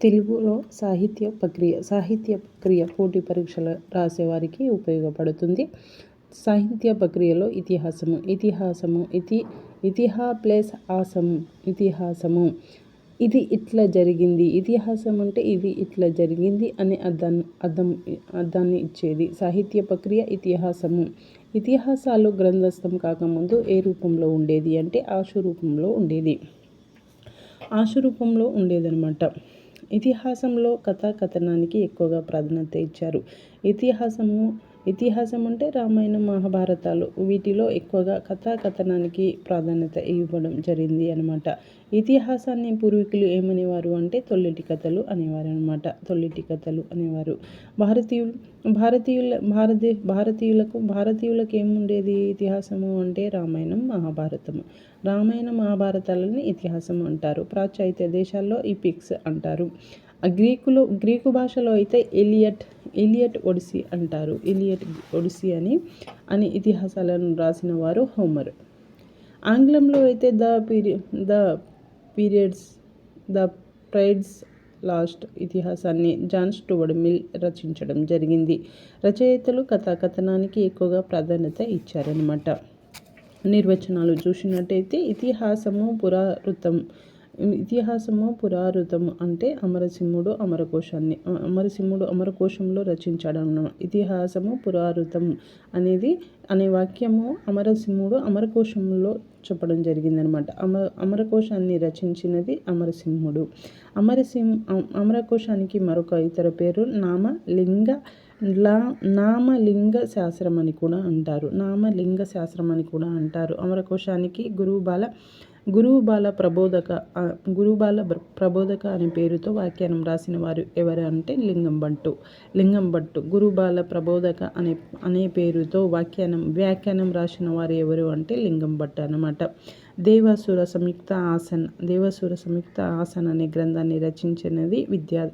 తెలుగులో సాహిత్య ప్రక్రియ సాహిత్య ప్రక్రియ పోటీ పరీక్షలు రాసేవారికి ఉపయోగపడుతుంది. సాహిత్య ప్రక్రియలో ఇతిహాసము ఇతిహాసము ఇతి ఇతిహా ప్లస్ ఆసము ఇతిహాసము. ఇది ఇట్లా జరిగింది ఇతిహాసం అంటే ఇది ఇట్లా జరిగింది అనే అర్థాన్ని అర్థం అర్థాన్ని ఇచ్చేది. సాహిత్య ప్రక్రియ ఇతిహాసము. ఇతిహాసాలు గ్రంథస్థం కాకముందు ఏ రూపంలో ఉండేది అంటే ఆశు రూపంలో ఉండేది. ఆశు రూపంలో ఉండేదనమాట ఇతిహాసంలో కథా కథనానికి ఎక్కువగా ప్రాధాన్యత ఇచ్చారు. ఇతిహాసము ఇతిహాసం అంటే రామాయణం మహాభారతాలు. వీటిలో ఎక్కువగా కథా కథనానికి ప్రాధాన్యత ఇవ్వడం జరిగింది అనమాట ఇతిహాసాన్ని పూర్వీకులు ఏమనేవారు అంటే తొల్లిటి కథలు అనేవారు అనమాట తొల్లిటి కథలు అనేవారు. భారతీయులు భారతీయుల భారతీ భారతీయులకు భారతీయులకు ఏముండేది ఇతిహాసము అంటే రామాయణం మహాభారతము. రామాయణ మహాభారతాలని ఇతిహాసం అంటారు. పాశ్చాత్య దేశాల్లో ఈ పిక్స్ అంటారు. గ్రీకులో గ్రీకు భాషలో అయితే ఎలియట్ ఎలియట్ ఒడిసి అంటారు. ఎలియట్ ఒడిసి అని అని ఇతిహాసాలను రాసిన వారు హోమర్. ఆంగ్లంలో అయితే ద పీరి the periods the prides last ఇతిహాసాన్ని జాన్ స్టూవర్డ్ మిల్ రచించడం జరిగింది. రచయితలు కథాకథనానికి ఎక్కువగా ప్రాధాన్యత ఇచ్చారనమాట నిర్వచనాలు చూసినట్టయితే ఇతిహాసము పురావృతం ఇతిహాసము పురారుతము అంటే అమరసింహుడు అమరకోశాన్ని. అమరసింహుడు అమరకోశంలో రచించాడు అన్నమాట ఇతిహాసము పురావృతం అనేది అనే వాక్యము అమరసింహుడు అమరకోశంలో చెప్పడం జరిగిందనమాట అమర అమరకోశాన్ని రచించినది అమరసింహుడు. అమరసింహ అమరకోశానికి మరొక ఇతర పేరు నామ లింగ లా నామలింగ శాస్త్రం అని కూడా అంటారు. నామలింగ శాస్త్రం అని కూడా అంటారు. అమరకోశానికి గురువు బాల గురువు బాల ప్రబోధక గురువు బాల ప్రబోధక అనే పేరుతో వ్యాఖ్యానం రాసిన వారు ఎవరు అంటే లింగం భట్టు లింగం భట్టు గురువు బాల ప్రబోధక అనే అనే పేరుతో వ్యాఖ్యానం వ్యాఖ్యానం రాసిన వారు ఎవరు అంటే లింగం భట్టు అనమాట దేవాసుర సంయుక్త ఆసన్ దేవాసుర సంయుక్త ఆసన్ అనే గ్రంథాన్ని రచించినది విద్యా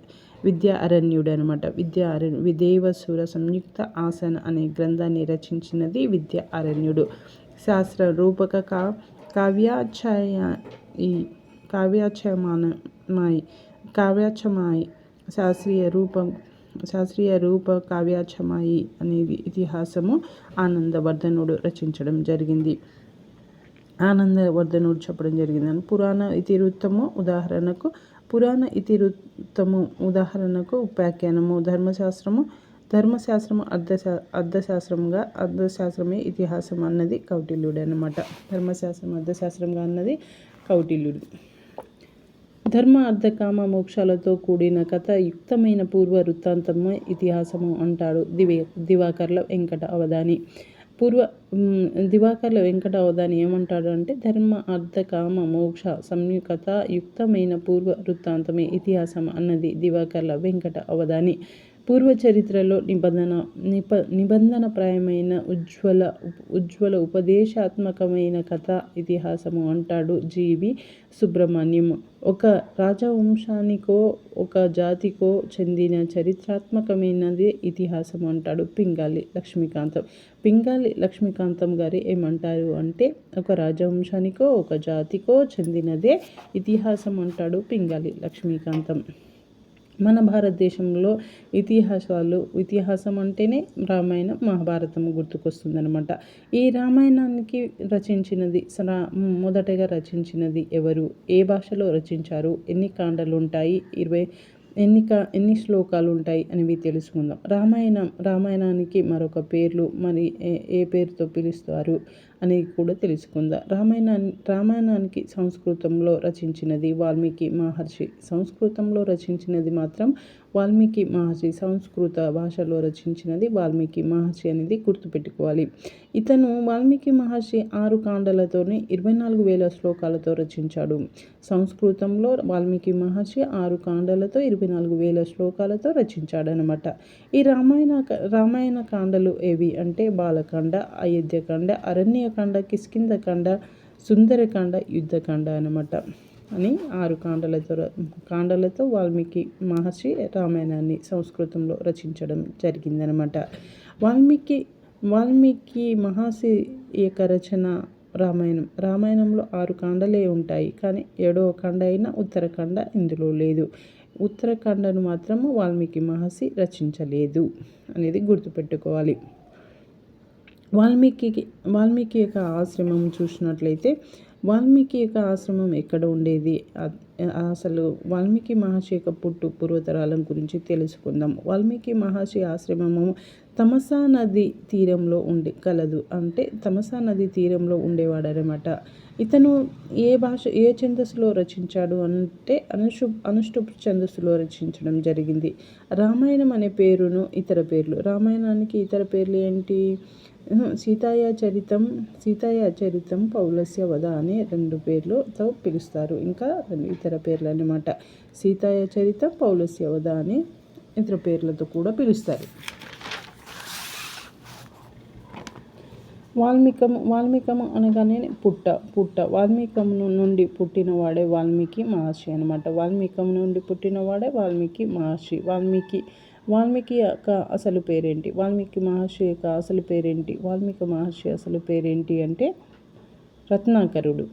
విద్యా అరణ్యుడు అనమాట విద్యా అరణ్యు దేవసుర సంయుక్త ఆసన్ అనే గ్రంథాన్ని రచించినది విద్యా అరణ్యుడు. శాస్త్ర రూపక కా కావ్యాచయ ఈ కావ్యాచమానమాయి కావ్యాచమాయి శాస్త్రీయ రూపం శాస్త్రీయ రూప కావ్యాచమాయి అనేది ఇతిహాసము ఆనందవర్ధనుడు రచించడం జరిగింది. ఆనందవర్ధనుడు చెప్పడం జరిగింది పురాణ ఇతివృత్తము ఉదాహరణకు పురాణ ఇతివృత్తము ఉదాహరణకు ఉపాఖ్యానము ధర్మశాస్త్రము ధర్మశాస్త్రము అర్థశా అర్థశాస్త్రంగా అర్థశాస్త్రమే ఇతిహాసం అన్నది కౌటిల్యుడు అనమాట ధర్మశాస్త్రం అర్థశాస్త్రంగా అన్నది కౌటిల్యుడు. ధర్మ అర్ధకామ మోక్షాలతో కూడిన కథ యుక్తమైన పూర్వ వృత్తాంతము ఇతిహాసము అంటాడు దివే దివాకర్ల వెంకట అవధాని. పూర్వ దివాకర్ల వెంకట అవధాని ఏమంటాడు అంటే ధర్మ అర్థ కామ మోక్ష సంయుక్త యుక్తమైన పూర్వ వృత్తాంతమే ఇతిహాసం అన్నది దివాకర్ల వెంకట అవధాని. పూర్వ చరిత్రలో నిబంధన నిప నిబంధనప్రాయమైన ఉజ్వల ఉజ్వల ఉపదేశాత్మకమైన కథ ఇతిహాసము అంటాడు జీవి సుబ్రహ్మణ్యం. ఒక రాజవంశానికో ఒక జాతికో చెందిన చరిత్రాత్మకమైనది ఇతిహాసం అంటాడు పింగాలి లక్ష్మీకాంతం. పింగాలి లక్ష్మీకాంతం గారు ఏమంటారు అంటే ఒక రాజవంశానికో ఒక జాతికో చెందినదే ఇతిహాసం అంటాడు పింగాలి లక్ష్మీకాంతం. మన భారతదేశంలో ఇతిహాసాలు ఇతిహాసం అంటేనే రామాయణం మహాభారతం గుర్తుకొస్తుందనమాట ఈ రామాయణానికి రచించినది మొదటగా రచించినది ఎవరు? ఏ భాషలో రచించారు? ఎన్ని కాండలు ఉంటాయి ఇరవై ఎన్ని కా ఎన్ని శ్లోకాలు ఉంటాయి అనేవి తెలుసుకుందాం. రామాయణం రామాయణానికి మరొక పేర్లు మరి ఏ ఏ పేరుతో పిలుస్తారు? అనేది కూడా తెలుసుకుందాం. రామాయణాన్ని రామాయణానికి సంస్కృతంలో రచించినది వాల్మీకి మహర్షి. సంస్కృతంలో రచించినది మాత్రం వాల్మీకి మహర్షి. సంస్కృత భాషలో రచించినది వాల్మీకి మహర్షి అనేది గుర్తుపెట్టుకోవాలి. ఇతను వాల్మీకి మహర్షి ఆరు కాండలతోనే ఇరవై నాలుగు వేల శ్లోకాలతో రచించాడు. సంస్కృతంలో వాల్మీకి మహర్షి ఆరు కాండలతో ఇరవై నాలుగు వేల శ్లోకాలతో రచించాడనమాట ఈ రామాయణ రామాయణ కాండలు ఏవి అంటే బాలకాండ అయోధ్యకాండ అరణ్య అరణ్యకాండ కిష్కిందకాండ సుందరకాండ యుద్ధకాండ అనమాట అని ఆరు కాండలతో కాండలతో వాల్మీకి మహర్షి రామాయణాన్ని సంస్కృతంలో రచించడం జరిగిందనమాట వాల్మీకి వాల్మీకి మహర్షి యొక్క రచన రామాయణం. రామాయణంలో ఆరు కాండలే ఉంటాయి కానీ ఏడవ కాండ అయినా ఉత్తరకాండ ఇందులో లేదు. ఉత్తరకాండను మాత్రము వాల్మీకి మహర్షి రచించలేదు అనేది గుర్తుపెట్టుకోవాలి. వాల్మీకి వాల్మీకి యొక్క ఆశ్రమం చూసినట్లయితే వాల్మీకి యొక్క ఆశ్రమం ఎక్కడ ఉండేది? అసలు వాల్మీకి మహర్షి యొక్క పుట్టు పూర్వతరాలం గురించి తెలుసుకుందాం. వాల్మీకి మహర్షి ఆశ్రమము తమసా నది తీరంలో ఉండి కలదు. అంటే తమసా నది తీరంలో ఉండేవాడనమాట ఇతను ఏ భాష ఏ ఛందస్సులో రచించాడు అంటే అనుషు అనుష్టుప్ ఛందస్సులో రచించడం జరిగింది. రామాయణం అనే పేరును ఇతర పేర్లు రామాయణానికి ఇతర పేర్లు ఏంటి? సీతాయ చరితం సీతాయ చరితం పౌలస్య వధ అనే రెండు పేర్లతో పిలుస్తారు. ఇంకా ఇతర పేర్లు అనమాట సీతాయ చరితం పౌలస్య వద అనే ఇతర పేర్లతో కూడా పిలుస్తారు. వాల్మీకము వాల్మీకము అనగానే పుట్ట పుట్ట. వాల్మీకము నుండి పుట్టినవాడే వాల్మీకి మహర్షి అనమాట వాల్మీకము నుండి పుట్టినవాడే వాల్మీకి మహర్షి. వాల్మీకి వాల్మీకి యొక్క అసలు పేరేంటి? వాల్మీకి మహర్షి యొక్క అసలు పేరేంటి? వాల్మీకి మహర్షి అసలు పేరేంటి అంటే రత్నాకరుడు.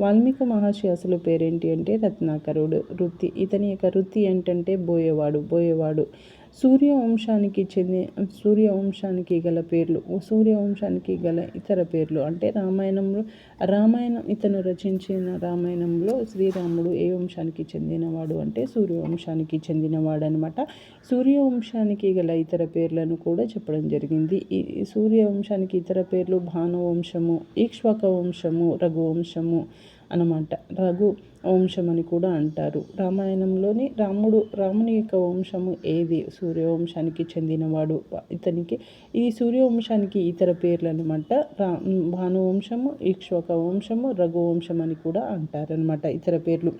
వాల్మీకి మహర్షి అసలు పేరేంటి అంటే రత్నాకరుడు. వృత్తి ఇతని యొక్క వృత్తి ఏంటంటే బోయేవాడు. బోయేవాడు సూర్యవంశానికి చెంది సూర్యవంశానికి గల పేర్లు సూర్యవంశానికి గల ఇతర పేర్లు అంటే రామాయణంలో రామాయణం ఇతను రచించిన రామాయణంలో శ్రీరాముడు ఏ వంశానికి చెందినవాడు అంటే సూర్యవంశానికి చెందినవాడు అనమాట సూర్యవంశానికి గల ఇతర పేర్లను కూడా చెప్పడం జరిగింది. ఈ సూర్యవంశానికి ఇతర పేర్లు భానువంశము ఈక్ష్వక వంశము రఘువంశము అనమాట. రఘు వంశం అని కూడా అంటారు. రామాయణంలోని రాముడు రాముని యొక్క వంశము ఏది? సూర్యవంశానికి చెందినవాడు. ఇతనికి ఈ సూర్యవంశానికి ఇతర పేర్లు అనమాట రా భానువంశము ఇక్ష్వక వంశము రఘువంశం అని కూడా అంటారనమాట ఇతర పేర్లు.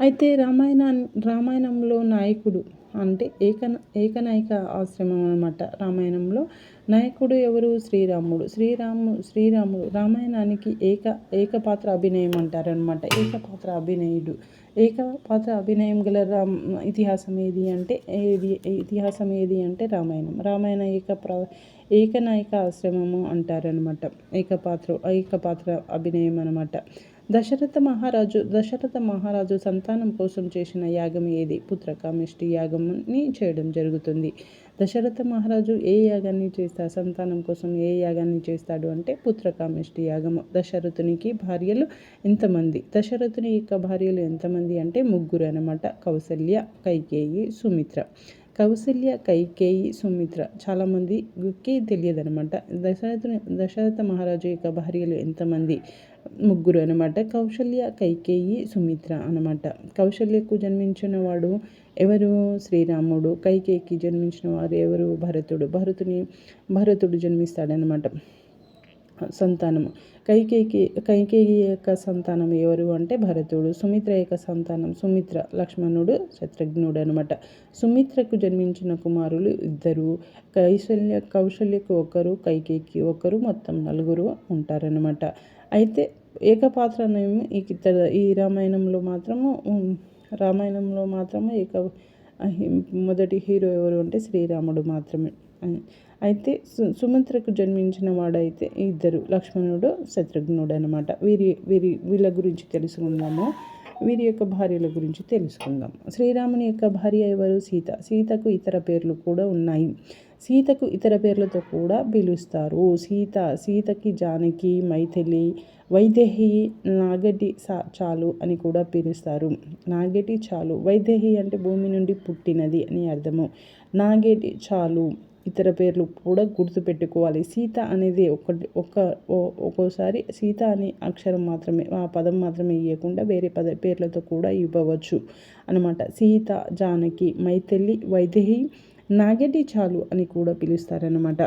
అయితే రామాయణ రామాయణంలో నాయకుడు అంటే ఏక ఏకనాయక ఆశ్రమం అనమాట రామాయణంలో. నాయకుడు ఎవరు? శ్రీరాముడు. శ్రీరాము శ్రీరాముడు రామాయణానికి ఏక ఏకపాత్ర అభినయం అంటారనమాట ఏకపాత్ర అభినయుడు. ఏకపాత్ర అభినయం గల రామ్ ఇతిహాసం ఏది అంటే ఏది ఇతిహాసం ఏది అంటే రామాయణం. రామాయణ ఏక ప్ర ఏకనాయక ఆశ్రమము అంటారనమాట ఏకపాత్ర ఏకపాత్ర అభినయం అనమాట దశరథ మహారాజు దశరథ మహారాజు సంతానం కోసం చేసిన యాగం ఏది? పుత్రకామిష్టి యాగంని చేయడం జరుగుతుంది. దశరథ మహారాజు ఏ యాగాన్ని చేస్తా సంతానం కోసం ఏ యాగాన్ని చేస్తాడు అంటే పుత్రకామిష్టి యాగము. దశరథునికి భార్యలు ఎంతమంది? దశరథుని యొక్క భార్యలు ఎంతమంది అంటే ముగ్గురు అనమాట కౌసల్య కైకేయి సుమిత్ర. కౌసల్య కైకేయి సుమిత్ర చాలామందికి తెలియదు అనమాట దశరథుని దశరథ మహారాజు యొక్క భార్యలు ఎంతమంది? ముగ్గురు అనమాట కౌశల్య కైకేయి సుమిత్ర అనమాట కౌశల్యకు జన్మించిన వాడు ఎవరు? శ్రీరాముడు. కైకేయికి జన్మించిన వారు ఎవరు? భరతుడు. భరతుని భరతుడు జన్మిస్తాడనమాట సంతానము కైకేయికి కైకేయి యొక్క సంతానం ఎవరు అంటే భరతుడు. సుమిత్ర యొక్క సంతానం సుమిత్ర. లక్ష్మణుడు శత్రుఘ్నుడు అనమాట సుమిత్రకు జన్మించిన కుమారులు ఇద్దరు. కౌశల్య కౌశల్యకు ఒకరు కైకేయికి ఒకరు మొత్తం నలుగురు ఉంటారనమాట అయితే ఏకపాత్రనేమి ఈ ఈ రామాయణంలో మాత్రము రామాయణంలో మాత్రము ఏక మొదటి హీరో ఎవరు అంటే శ్రీరాముడు మాత్రమే. అయితే సు సుమంత్రకు జన్మించిన వాడైతే ఇద్దరు లక్ష్మణుడు శత్రుఘ్నుడు అనమాట వీరి వీరి వీళ్ళ గురించి తెలుసుకుందాము. వీరి యొక్క భార్యల గురించి తెలుసుకుందాం శ్రీరాముని యొక్క భార్య ఎవరు? సీత. సీతకు ఇతర పేర్లు కూడా ఉన్నాయి. సీతకు ఇతర పేర్లతో కూడా పిలుస్తారు. సీత సీతకి జానకి మైథిలి వైదేహి నాగటి చాలు అని కూడా పిలుస్తారు. నాగటి చాలు వైదేహి అంటే భూమి నుండి పుట్టినది అని అర్థము. నాగేటి చాలు ఇతర పేర్లు కూడా గుర్తుపెట్టుకోవాలి. సీత అనేది ఒకటి ఒక ఒక్కోసారి సీత అనే అక్షరం మాత్రమే ఆ పదం మాత్రమే ఇవ్వకుండా వేరే పద పేర్లతో కూడా ఇవ్వవచ్చు అనమాట సీత జానకి మైథిలి వైదేహి నాగటి చాలు అని కూడా పిలుస్తారనమాట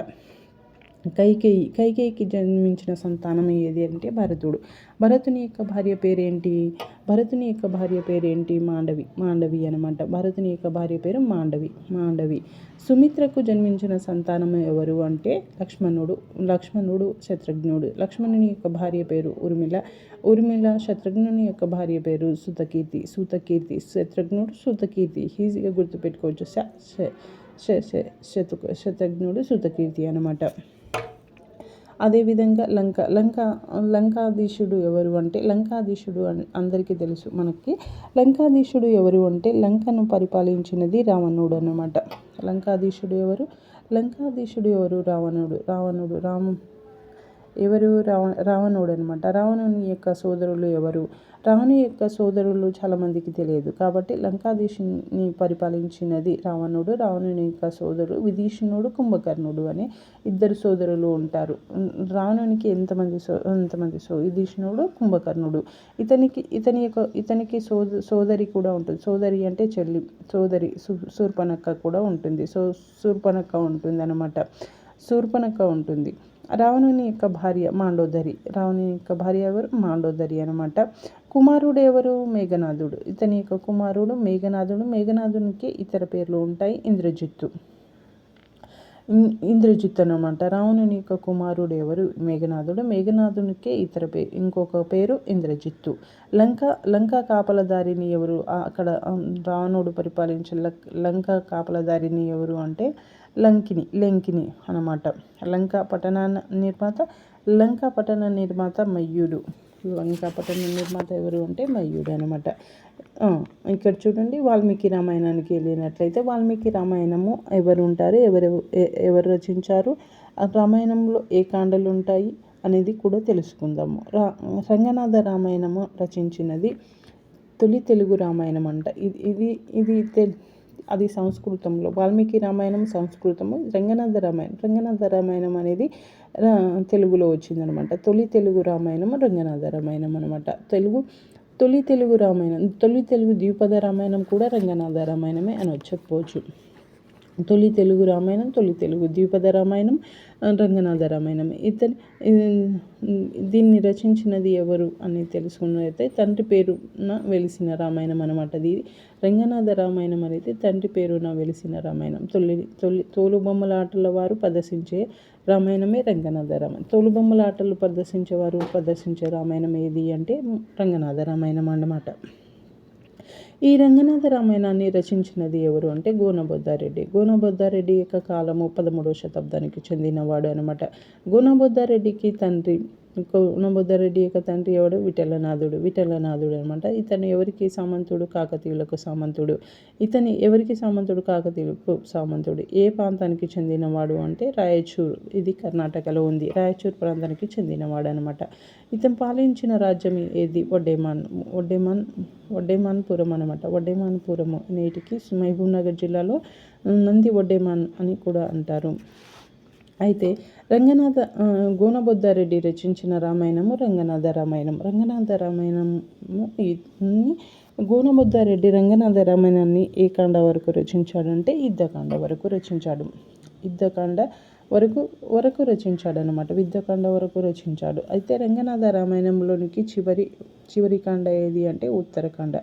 కైకేయి కైకేయికి జన్మించిన సంతానం ఏది అంటే భరతుడు. భరతుని యొక్క భార్య పేరేంటి? భరతుని యొక్క భార్య పేరేంటి? మాండవి మాండవి అనమాట భరతుని యొక్క భార్య పేరు మాండవి మాండవి. సుమిత్రకు జన్మించిన సంతానం ఎవరు అంటే లక్ష్మణుడు లక్ష్మణుడు శత్రుఘ్నుడు. లక్ష్మణుని యొక్క భార్య పేరు ఉర్మిళ ఉర్మిళ శత్రుఘ్నుని యొక్క భార్య పేరు సుతకీర్తి. సుతకీర్తి. శత్రుఘ్నుడు సుతకీర్తి. ఈజీగా గుర్తుపెట్టుకోవచ్చు. శతఘ్నుడు సుతకీర్తి అనమాట అదేవిధంగా లంక లంక లంకాధీశుడు ఎవరు అంటే లంకాధీశుడు అందరికీ తెలుసు మనకి. లంకాధీశుడు ఎవరు అంటే లంకను పరిపాలించినది రావణుడు అనమాట లంకాధీశుడు ఎవరు? లంకాధీశుడు ఎవరు? రావణుడు. రావణుడు రాము. ఎవరు రావ రావణుడు అనమాట రావణుని యొక్క సోదరులు ఎవరు? రావణు యొక్క సోదరులు చాలామందికి తెలియదు కాబట్టి లంకాదేశిని పరిపాలించినది రావణుడు. రావణుని యొక్క సోదరుడు విదీషణుడు కుంభకర్ణుడు అని ఇద్దరు సోదరులు ఉంటారు. రావణునికి ఎంతమంది సో ఎంతమంది సో విదీషణుడు కుంభకర్ణుడు. ఇతనికి ఇతని యొక్క ఇతనికి సోద సోదరి కూడా ఉంటుంది. సోదరి అంటే చెల్లి సోదరి శూర్పణక్క కూడా ఉంటుంది. సో శూర్పణక్క ఉంటుంది అనమాట శూర్పణక్క ఉంటుంది. రావణుని యొక్క భార్య మాండోదరి రావణుని యొక్క భార్య ఎవరు? మాండోదరి అనమాట కుమారుడు ఎవరు? మేఘనాథుడు. ఇతని యొక్క కుమారుడు మేఘనాథుడు. మేఘనాథునికి ఇతర పేర్లు ఉంటాయి. ఇంద్రజిత్తు. ఇంద్రజిత్ అనమాట రావణుని యొక్క కుమారుడు ఎవరు? మేఘనాథుడు. మేఘనాథునికే ఇతర పే ఇంకొక పేరు ఇంద్రజిత్తు. లంక లంక కాపలదారిని ఎవరు? అక్కడ రావణుడు పరిపాలించే లంక కాపలదారిని ఎవరు అంటే లంకిని లెంకిని అనమాట. లంక పట్టణ నిర్మాత లంక పట్టణ నిర్మాత మయ్యుడు. లంక పట్టణ నిర్మాత ఎవరు అంటే మయ్యుడు అనమాట. ఇక్కడ చూడండి వాల్మీకి రామాయణానికి వెళ్ళినట్లయితే వాల్మీకి రామాయణము ఎవరు ఉంటారు ఎవరు ఎవరు రచించారు ఆ రామాయణంలో ఏ కాండలు ఉంటాయి అనేది కూడా తెలుసుకుందాము. రా రంగనాథ రామాయణము రచించినది తొలి తెలుగు రామాయణం అంట. ఇది ఇది ఇది అది సంస్కృతంలో వాల్మీకి రామాయణం సంస్కృతము రంగనాథ రామాయణం రంగనాథ రామాయణం అనేది తెలుగులో వచ్చిందనమాట. తొలి తెలుగు రామాయణం రంగనాథ రామాయణం అనమాట. తెలుగు తొలి తెలుగు రామాయణం తొలి తెలుగు ద్విపద రామాయణం కూడా రంగనాథ రామాయణమే అని చెప్పవచ్చు తొలి తెలుగు రామాయణం తొలి తెలుగు ద్విపద రామాయణం రంగనాథరామాయణం. ఇతని దీన్ని రచించినది ఎవరు అని తెలుసుకున్నదైతే తండ్రి పేరున వెలిసిన రామాయణం అనమాట ఇది రంగనాథ రామాయణం అనేది తండ్రి పేరున వెలిసిన రామాయణం. తొలి తొలి తోలుబొమ్మల ఆటల వారు ప్రదర్శించే రామాయణమే రంగనాథ రామాయణం తోలుబొమ్మల ఆటలు ప్రదర్శించేవారు ప్రదర్శించే రామాయణం ఏది అంటే రంగనాథ రామాయణం అన్నమాట. ఈ రంగనాథ రామాయణాన్ని రచించినది ఎవరు అంటే గోనబొద్దారెడ్డి. గోనబొద్దారెడ్డి యొక్క కాలము పదమూడవ శతాబ్దానికి చెందినవాడు అనమాట గోనబొద్దారెడ్డికి తండ్రి నబోధారెడ్డి యొక్క తండ్రి ఎవడు? విఠలనాథుడు. విఠలనాథుడు అనమాట. ఇతను ఎవరికి సామంతుడు? కాకతీయులకు సామంతుడు. ఇతని ఎవరికి సామంతుడు? కాకతీయులకు సామంతుడు. ఏ ప్రాంతానికి చెందినవాడు అంటే రాయచూరు. ఇది కర్ణాటకలో ఉంది. రాయచూర్ ప్రాంతానికి చెందినవాడు అనమాట. ఇతను పాలించిన రాజ్యం ఏది? వడ్డేమాన్ వడ్డేమాన్ వడ్డేమాన్పురం అనమాట. వడ్డేమాన్పురము నేటికి మహబూబ్ నగర్ జిల్లాలో నంది వడ్డేమాన్ అని కూడా అంటారు. అయితే రంగనాథ గోనబొద్దారెడ్డి రచించిన రామాయణము రంగనాథ రామాయణం. రంగనాథ రామాయణము గోనబొద్దారెడ్డి రంగనాథ రామాయణాన్ని ఏ కాండ వరకు రచించాడంటే యుద్ధకాండ వరకు రచించాడు. యుద్ధకాండ వరకు వరకు రచించాడు అనమాట యుద్ధకాండ వరకు రచించాడు. అయితే రంగనాథ రామాయణంలోనికి చివరి చివరి కాండ ఏది అంటే ఉత్తరకాండ.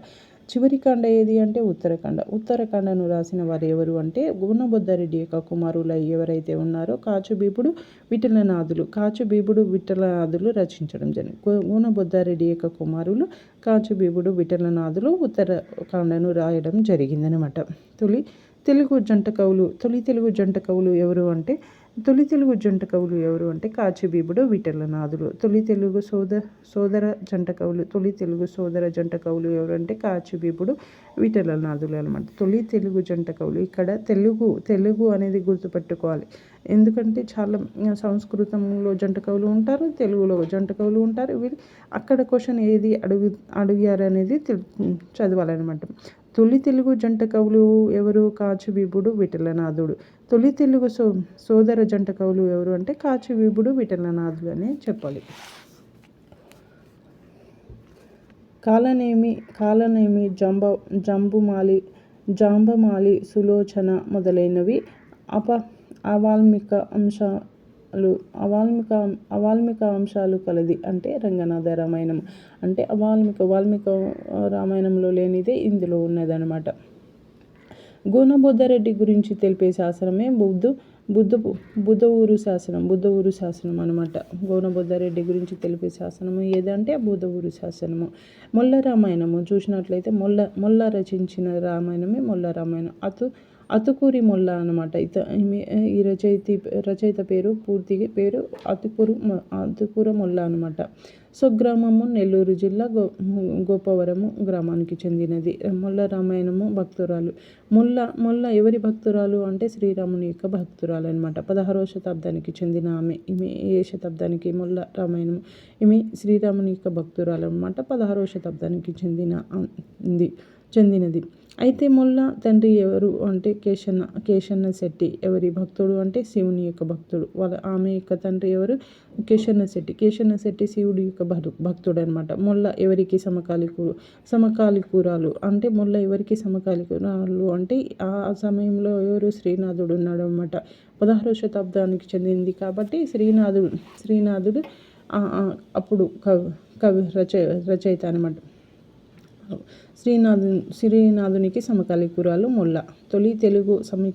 చివరికాండ ఏది అంటే ఉత్తరాఖండ. ఉత్తరాఖండను రాసిన వారు ఎవరు అంటే గుణబుద్ధారెడ్డి యొక్క కుమారులు ఎవరైతే ఉన్నారో కాచుబీపుడు విఠలనాథులు. కాచుబీపుడు విఠలనాథులు రచించడం జరిగింది. గుణబుద్ధారెడ్డి యొక్క కుమారులు కాచుబీపుడు విఠలనాథులు ఉత్తరాఖండను రాయడం జరిగిందనమాట తొలి తెలుగు జంట కవులు తొలి తెలుగు జంట కవులు ఎవరు అంటే తొలి తెలుగు జంట కవులు ఎవరు అంటే కాచిబీబుడు విఠలనాథులు తొలి తెలుగు సోద సోదర జంట కవులు తొలి తెలుగు సోదర జంట కవులు ఎవరు అంటే కాచిబీబుడు విఠలనాథులు అనమాట. తొలి తెలుగు జంట కవులు. ఇక్కడ తెలుగు తెలుగు అనేది గుర్తుపెట్టుకోవాలి. ఎందుకంటే చాలా సంస్కృతంలో జంట కవులు ఉంటారు తెలుగులో జంట కవులు ఉంటారు. వీళ్ళు అక్కడ క్వశ్చన్ ఏది అడుగు అడిగారు అనేది చదవాలన్నమాట. తొలి తెలుగు జంట కవులు ఎవరు? కాచిబీబుడు విఠలనాథుడు తొలి తెలుగు సో సోదర జంట కవులు ఎవరు అంటే కాచుబీబుడు విఠలనాథుడు అనే చెప్పాలి. కాలనేమి కాలనేమి జంబ జంబుమాలి జాంబమాలి సులోచన మొదలైనవి అప అవాల్మిక అంశాలు అవాల్మిక అవాల్మిక అంశాలు కలది అంటే రంగనాథ రామాయణం. అంటే అవాల్మిక వాల్మిక రామాయణంలో లేనిదే ఇందులో ఉన్నదనమాట గోనబుద్ధారెడ్డి గురించి తెలిపే శాసనమే బుద్ధు బుద్ధ బుద్ధ ఊరు శాసనం బుద్ధ ఊరు శాసనం అనమాట గోనబుద్ధారెడ్డి గురించి తెలిపే శాసనము ఏదంటే బుద్ధ ఊరు శాసనము. మొల్ల రామాయణము చూసినట్లయితే మొల్ల మొల్ల రచించిన రామాయణమే మొల్ల రామాయణం. అతు అతుకూరి మొల్ల అనమాట ఇత ఈ రచయిత రచయిత పేరు పూర్తి పేరు అతుకూరు అతుకూర మొల్ల అనమాట స్వగ్రామము నెల్లూరు జిల్లా గో గోపవరము గ్రామానికి చెందినది. మొల్ల రామాయణము భక్తురాలు. మొల్ల మొల్ల ఎవరి భక్తురాలు అంటే శ్రీరాముని యొక్క భక్తురాలు అనమాట పదహారవ శతాబ్దానికి చెందిన ఆమె. ఈమె ఏ శతాబ్దానికి? మొల్ల రామాయణము. ఈమె శ్రీరాముని యొక్క భక్తురాలు అనమాట పదహారవ శతాబ్దానికి చెందిన ఉంది చెందినది. అయితే మొల్ల తండ్రి ఎవరు అంటే కేశన్న కేశన్న శెట్టి ఎవరి భక్తుడు అంటే శివుని యొక్క భక్తుడు. వాళ్ళ ఆమె యొక్క తండ్రి ఎవరు? కేశన్న శెట్టి. కేశన్న శెట్టి శివుడి యొక్క భక్తుడు అనమాట మొల్ల ఎవరికి సమకాలికు సమకాలికురాలు అంటే మొల్ల ఎవరికి సమకాలికురాలు అంటే ఆ సమయంలో ఎవరు? శ్రీనాథుడు ఉన్నాడు అనమాట పదహారవ శతాబ్దానికి చెందింది కాబట్టి శ్రీనాథుడు శ్రీనాథుడు అప్పుడు కవి కవి రచ రచయిత అనమాట శ్రీనాథు శ్రీనాథునికి సమకాలికురాలు మొల్ల తొలి తెలుగు సమి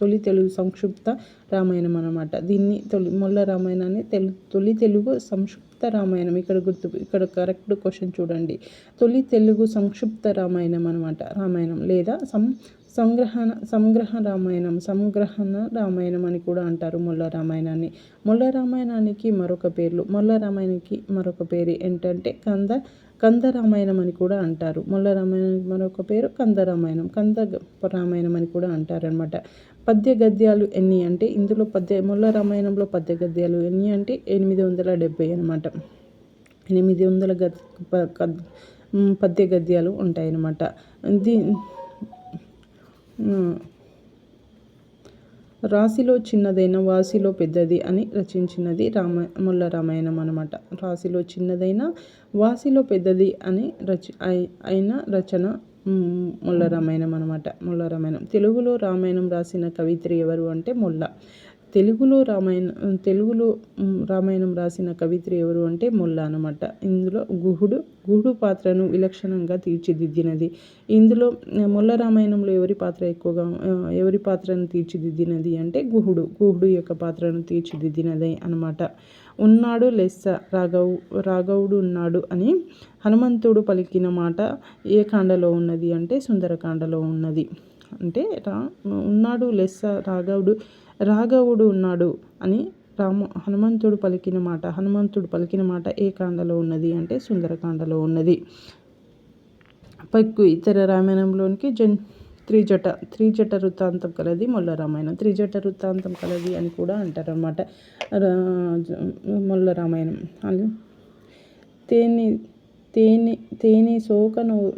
తొలి తెలుగు సంక్షిప్త రామాయణం అనమాట దీన్ని తొలి మొల్ల రామాయణాన్ని తెలు తొలి తెలుగు సంక్షిప్త రామాయణం. ఇక్కడ గుర్తు ఇక్కడ కరెక్ట్ క్వశ్చన్ చూడండి. తొలి తెలుగు సంక్షిప్త రామాయణం అనమాట రామాయణం లేదా సం సంగ్రహణ సంగ్రహ రామాయణం సంగ్రహణ రామాయణం అని కూడా అంటారు మొల్ల రామాయణాన్ని. మొల్ల రామాయణానికి మరొక పేర్లు మొల్ల రామాయణానికి మరొక పేరు ఏంటంటే కంద కందరామాయణం అని కూడా అంటారు. మొల్ల రామాయణం మరొక పేరు కందరామాయణం. కంద రామాయణం అని కూడా అంటారనమాట పద్య గద్యాలు ఎన్ని అంటే ఇందులో పద్య మొల్ల రామాయణంలో పద్య గద్యాలు ఎన్ని అంటే ఎనిమిది వందల డెబ్బై అనమాట ఎనిమిది వందల గద్ పద్య గద్యాలు ఉంటాయన్నమాట. దీ రాశిలో చిన్నదైన వాసిలో పెద్దది అని రచించినది రామ ముల్ల రామాయణం అనమాట రాశిలో చిన్నదైన వాసిలో పెద్దది అని రచ అయిన రచన ముల్ల రామాయణం అనమాట ముల్ల రామాయణం. తెలుగులో రామాయణం రాసిన కవిత్రి ఎవరు అంటే ముల్ల. తెలుగులో రామాయణం తెలుగులో రామాయణం రాసిన కవిత్రి ఎవరు అంటే మొల్ల అనమాట ఇందులో గుహుడు గుహుడు పాత్రను విలక్షణంగా తీర్చిదిద్దినది. ఇందులో మొల్ల రామాయణంలో ఎవరి పాత్ర ఎక్కువగా ఎవరి పాత్రను తీర్చిదిద్దినది అంటే గుహుడు. గుహుడు యొక్క పాత్రను తీర్చిదిద్దినది అనమాట ఉన్నాడు లెస్స రాఘవు రాఘవుడు ఉన్నాడు అని హనుమంతుడు పలికిన మాట ఏ కాండలో ఉన్నది అంటే సుందరకాండలో ఉన్నది. అంటే రా ఉన్నాడు లెస్స రాఘవుడు రాఘవుడు ఉన్నాడు అని రాము హనుమంతుడు పలికిన మాట హనుమంతుడు పలికిన మాట ఏ కాండలో ఉన్నది అంటే సుందరకాండలో ఉన్నది. పక్కు ఇతర రామాయణంలోనికి జన్ త్రిజట త్రిజట వృత్తాంతం కలది మొల్ల రామాయణం. త్రిజట వృత్తాంతం కలది అని కూడా అంటారు అన్నమాట మొల్ల రామాయణం. అని తేని తేని తేని శోకను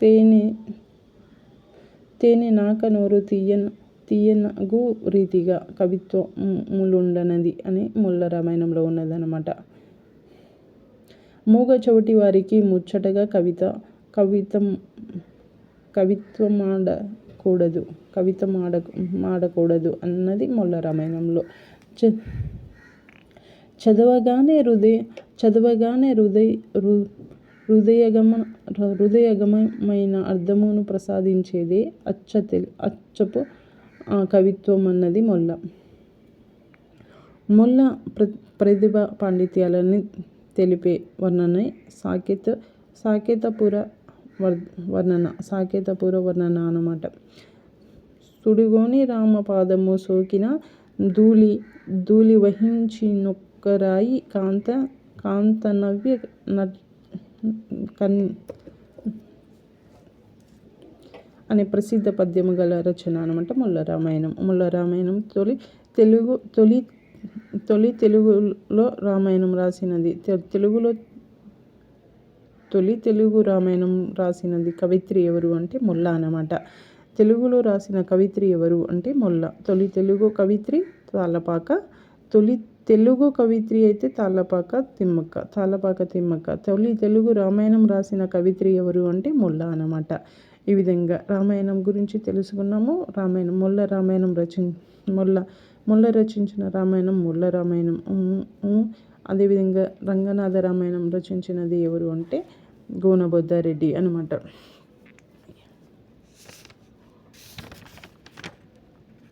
తేని తేనె నాక నోరు తీయన తీయనగు రీతిగా కవిత్వములుండనది అని ముల్ల రామాయణంలో ఉన్నదనమాట మూగ చవిటి వారికి ముచ్చటగా కవిత కవితం కవిత్వమాడకూడదు కవిత మాడ మాడకూడదు అన్నది మొల్ల రామాయణంలో చ చదవగానే హృదయ చదవగానే హృదయ హృదయగమ హృదయగమమైన అర్థమును ప్రసాదించేదే అచ్చ తెలి అచ్చపు కవిత్వం అన్నది మొల్ల. మొల్ల ప్ర ప్రతిభ పాండిత్యాలని తెలిపే వర్ణన సాకేత సాకేతపుర వర్ వర్ణన సాకేతపుర వర్ణన అన్నమాట. సుడిగోని రామపాదము సోకిన ధూళి ధూళి వహించి నొక్కరాయి కాంత కాంత నవ్య కన్ అనే ప్రసిద్ధ పద్యము గల రచన అనమాట ముల్ల రామాయణం. ముల్ల రామాయణం తొలి తెలుగు తొలి తొలి తెలుగులో రామాయణం రాసినది. తెలుగులో తొలి తెలుగు రామాయణం రాసినది కవిత్రి ఎవరు అంటే ముల్ల అనమాట తెలుగులో రాసిన కవిత్రి ఎవరు అంటే మొల్ల. తొలి తెలుగు కవిత్రి తాళ్ళపాక తొలి తెలుగు కవిత్రి అయితే తాళ్ళపాక తిమ్మక్క తాళ్ళపాక తిమ్మక్క. తొలి తెలుగు రామాయణం రాసిన కవిత్రి ఎవరు అంటే మొల్ల అనమాట ఈ విధంగా రామాయణం గురించి తెలుసుకున్నాము. రామాయణం మొల్ల రామాయణం రచి మొల్ల మొల్ల రచించిన రామాయణం మొల్ల రామాయణం అదేవిధంగా రంగనాథ రామాయణం రచించినది ఎవరు అంటే గోనబొద్దారెడ్డి అనమాట